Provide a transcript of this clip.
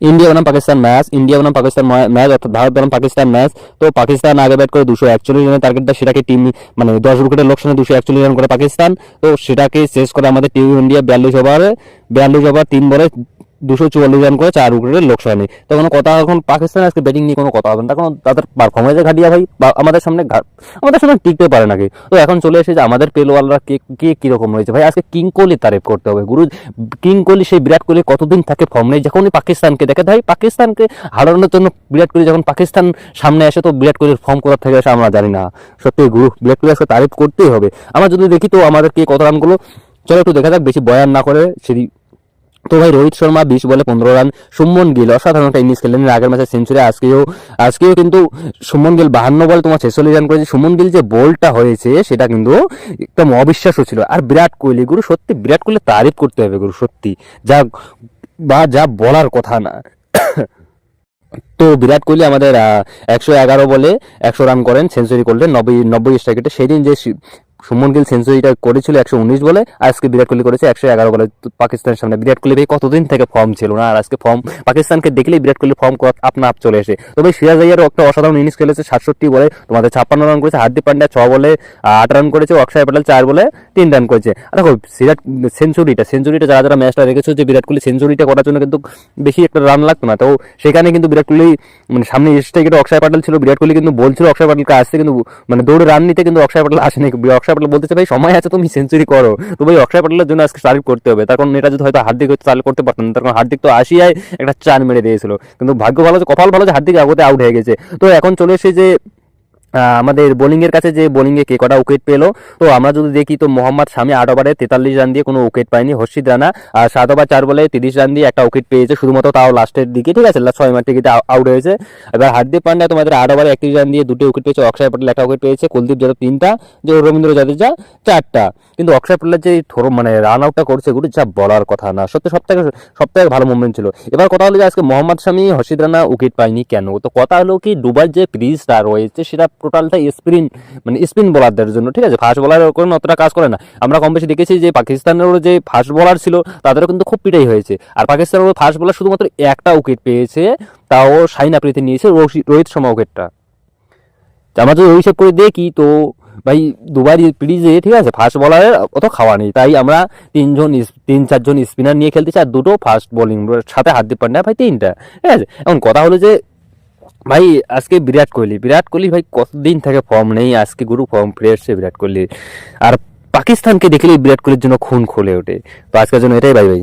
India বনাম Pakistan match India বনাম Pakistan match অর্থাৎ ভারত বনাম পাকিস্তান ম্যাচ তো পাকিস্তান আগে ব্যাট করে দুশো একচল্লিশ রানের টার্গেটটা সেটাকে টিম মানে দশ উইকেটের লোকসানে দুশো একচল্লিশ রান করে পাকিস্তান তো সেটাকে শেষ করে আমাদের টিম ইন্ডিয়া বিয়াল্লিশ ওভারে বিয়াল্লিশ ওভার তিন বলে দুশো চুয়াল্লিশ রান করে চার উইকেটের লোকসানে তো কোনো কথা এখন পাকিস্তান আজকে ব্যাটিং নিয়ে কোনো কথা হবে না। কারণ তাদের পারফরমেন্সে ঘাটিয়া ভাই বা আমাদের সামনে আমাদের সামনে টিকতে পারে নাকি? তো এখন চলে এসে যে আমাদের পেলোয়ালরা কে কে কীরকম রয়েছে ভাই? আজকে কিং কোহলি তারিফ করতে হবে। গুরু, কিং কোহলি সেই বিরাট কোহলি কতদিন থাকে ফর্ম নেই? যখনই পাকিস্তানকে দেখে, ভাই পাকিস্তানকে হারানোর জন্য বিরাট কোহলি যখন পাকিস্তান সামনে আসে, তো বিরাট কোহলির ফর্ম করার থেকে আসে আমরা জানি না। সত্যি গুরু, বিরাট কোহলি আজকে তারিফ করতেই হবে। আমরা যদি দেখি তো আমাদের কে কত রানগুলো চলো একটু দেখা যাক, বেশি বয়ান না করে সেই তো ভাই, রোহিত শর্মা বিশ বলে পনেরো রান, সুমন গিল। অসাধারণ একটা ইনিংস খেললেন। আগের ম্যাচে সেঞ্চুরি আজকেও আজকেও কিন্তু সুমন গিল বাহান্ন বল তোমার ছেচল্লিশ রান করেছে। সুমন গিল যে বলটা হয়েছে, সেটা কিন্তু একদম অবিশ্বাস্য ছিল। আর বিরাট কোহলি, গুরু, সত্যি, বিরাট কোহলি তারিফ করতে হবে, গুরু, সত্যি। যা বা যা বলার কথা না। তো বিরাট কোহলি আমাদের একশো এগারো বলে একশো রান করেন সেঞ্চুরি করলেন। নব্বই নব্বই স্ট্রাইকেটে সেদিন যে সুমন গিল সেঞ্চুরিটা করেছিল একশো উনিশ বলে আজকে বিরাট কোহলি করেছে একশো এগারো বলে। পাকিস্তানের সামনে বিরাট কোহলি ভাই কতদিন থেকে ফর্ম ছিল না? আর আজকে ফর্ম পাকিস্তানকে দেখলেই বিরাট কোহলি ফর্ম আপনা আপ চলে এসে। তবে সিরাজ আইয়ারও একটা অসাধারণ ইনিংস খেলেছে, সাতষট্টি বলে, তোমাদের ছাপ্পান্ন রান করেছে, হার্দিক পান্ডিয়া ছ বলে আট রান করেছে, অক্ষয় প্যাটেল চার বলে, তিন রান করেছে। আর দেখো, সিরাজ, সেঞ্চুরিটা সেঞ্চুরিটা যারা যারা ম্যাচটা রেখেছো যে বিরাট কোহলি সেঞ্চুরিটা করার জন্য কিন্তু বেশি একটা রান লাগতো না। তো সেখানে কিন্তু বিরাট কোহলি মানে সামনে স্ট্রাইকেটে অক্ষয় প্যাটেল ছিল, বিরাট কোহলি কিন্তু বলছিল অক্ষয় প্যাটেলকে আসতে কিন্তু মানে দৌড়ে রান নিতে কিন্তু অক্ষয় প্যাটেল আসেনি। অক্ষয় প্যাটেল বলতে ভাই, সময় আছে, তুমি সেঞ্চুরি করো। তুমি অক্ষয় পাটেলের জন্য আজকে তারিফ করতে হবে। তার এটা যদি হয়তো হার্দিক হয়তো তাহলে করতে পারতেন। তার কারণ হার্দিক তো আসিয়ায় একটা চার মেরে দিয়েছিল। কিন্তু ভাগ্য ভালো যে, কপাল ভালো যে, হার্দিক আগতে আউট হয়ে গেছে। তো এখন চলে এসে যে আমাদের বোলিংয়ের কাছে যে বোলিংয়ে কে কটা উইকেট পেল, তো আমরা যদি দেখি, তো মোহাম্মদ শামি আট ওভারে তেতাল্লিশ রান দিয়ে কোনো উইকেট পায়নি হর্ষিদ রানা, আর সাত ওভার চার বলে তিরিশ রান দিয়ে একটা উইকেট পেয়েছে, শুধুমাত্র তাও লাস্টের দিকে, ঠিক আছে? ছয় মার টিকিটে আউট হয়েছে। এবার হার্দিক পান্ডা তোমাদের আট ওভারে একত্রিশ রান দিয়ে দুটো উইকেট পেয়েছে, অক্ষয় পটেল একটা উইকেট পেয়েছে, কুলদীপ যাদব তিনটা, যে রবীন্দ্র জাদেজা চারটা। কিন্তু অক্ষয় পটেলের যে থরো মানে রান আউটটা করছে, গুরু, যা বলার কথা না, সত্যি সব থেকে সব থেকে ভালো মুভমেন্ট ছিল। এবার কথা হলো যে আজকে মোহাম্মদ শামি হর্ষিদ রানা উইকেট পায়নি কেন? তো কথা হলো কি দুবার যে ক্রিজটা রয়েছে, সেটা টোটালটা স্পিন মানে স্পিন বোলারদের জন্য, ঠিক আছে? ফাস্ট বোলার কোনো অতটা কাজ করে না। আমরা কম বেশি দেখেছি যে পাকিস্তানেরও যে ফাস্ট বোলার ছিল, তাদেরও কিন্তু খুব পিটাই হয়েছে। আর পাকিস্তানেরও ফাস্ট বোলার শুধুমাত্র একটা উইকেট পেয়েছে, তাও শাহিন আফ্রিদি নিয়েছে রোহিত শর্মা উইকেটটা। আমরা যদি ওই করে দেখি, তো ভাই দুবার পিডিজে ঠিক আছে, ফাস্ট বলারের অত খাওয়া নেই। তাই আমরা তিনজন তিন, চারজন স্পিনার নিয়ে খেলতেছি আর দুটো ফাস্ট বোলিং সাথে হাত হার্দিক পান্ডা ভাই, তিনটা, ঠিক আছে? এখন কথা হলো যে ভাই, আজকে বিরাট কোহলি। বিরাট কোহলি ভাই, কতদিন থেকে ফর্ম নেই, আজকে গুরু ফর্ম ফিরে এসছে বিরাট কোহলি আর পাকিস্তানকে দেখলেই বিরাট কোহলির জন্য খুন খুলে ওঠে। তো আজকের জন্য এটাই ভাই ভাই।